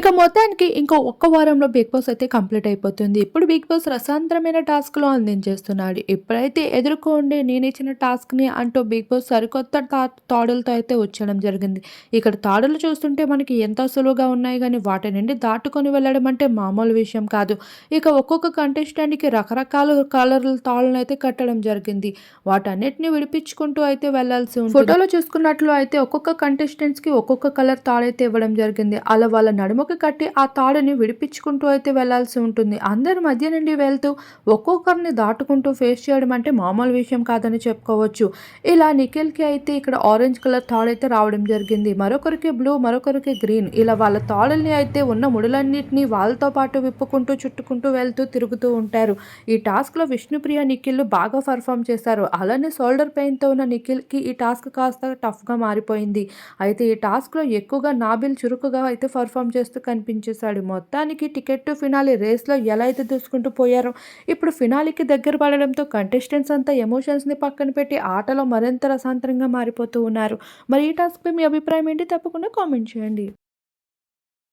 ఇక మొత్తానికి ఇంకో ఒక్క వారంలో బిగ్ బాస్ అయితే కంప్లీట్ అయిపోతుంది. ఇప్పుడు బిగ్ బాస్ రసాంతరమైన టాస్క్లో అందించేస్తున్నాడు. ఇప్పుడైతే ఎదుర్కోండి నేను ఇచ్చిన టాస్క్ని అంటూ బిగ్ బాస్ సరికొత్త తా తాడులతో అయితే వచ్చడం జరిగింది. ఇక్కడ తాడులు చూస్తుంటే మనకి ఎంత సులువుగా ఉన్నాయి కానీ వాటి నుండి దాటుకొని వెళ్ళడం అంటే మామూలు విషయం కాదు. ఇక ఒక్కొక్క కంటెస్టెంట్కి రకరకాల కలర్ల తాళ్ళను అయితే కట్టడం జరిగింది. వాటన్నిటిని విడిపించుకుంటూ అయితే వెళ్ళాల్సి ఉంది ఫోటోలో చూసుకున్నట్లు అయితే ఒక్కొక్క కంటెస్టెంట్స్కి ఒక్కొక్క కలర్ తాళైతే ఇవ్వడం జరిగింది. అలా వాళ్ళ నడుమ కట్టి ఆ తాడుని విడిపించుకుంటూ అయితే వెళ్ళాల్సి ఉంటుంది. అందరి మధ్య నుండి వెళ్తూ ఒక్కొక్కరిని దాటుకుంటూ ఫేస్ చేయడం అంటే మామూలు విషయం కాదని చెప్పుకోవచ్చు. ఇలా నిఖిల్కి అయితే ఇక్కడ ఆరెంజ్ కలర్ తాడు అయితే రావడం జరిగింది. మరొకరికి బ్లూ మరొకరికి గ్రీన్ ఇలా వాళ్ళ తాడుల్ని అయితే ఉన్న ముడులన్నింటినీ వాళ్ళతో పాటు విప్పుకుంటూ చుట్టుకుంటూ వెళ్తూ తిరుగుతూ ఉంటారు. ఈ టాస్క్లో విష్ణుప్రియ నిఖిల్ బాగా పర్ఫామ్ చేశారు. అలానే షోల్డర్ పెయిన్తో ఉన్న నిఖిల్కి ఈ టాస్క్ కాస్త టఫ్గా మారిపోయింది. అయితే ఈ టాస్క్లో ఎక్కువగా నాబిల్ చురుకుగా అయితే పర్ఫామ్ చేస్తూ కనిపించేశాడు. మొత్తానికి టికెట్ టు ఫినాలి రేస్లో ఎలా అయితే దూసుకుంటూ పోయారో ఇప్పుడు ఫినాలికి దగ్గర పడడంతో కంటెస్టెంట్స్ అంతా ఎమోషన్స్ని పక్కన పెట్టి ఆటలో మరింత రసాంతరంగా మారిపోతూ ఉన్నారు. మరి ఈ టాస్క్పై మీ అభిప్రాయం ఏంటి? తప్పకుండా కామెంట్ చేయండి.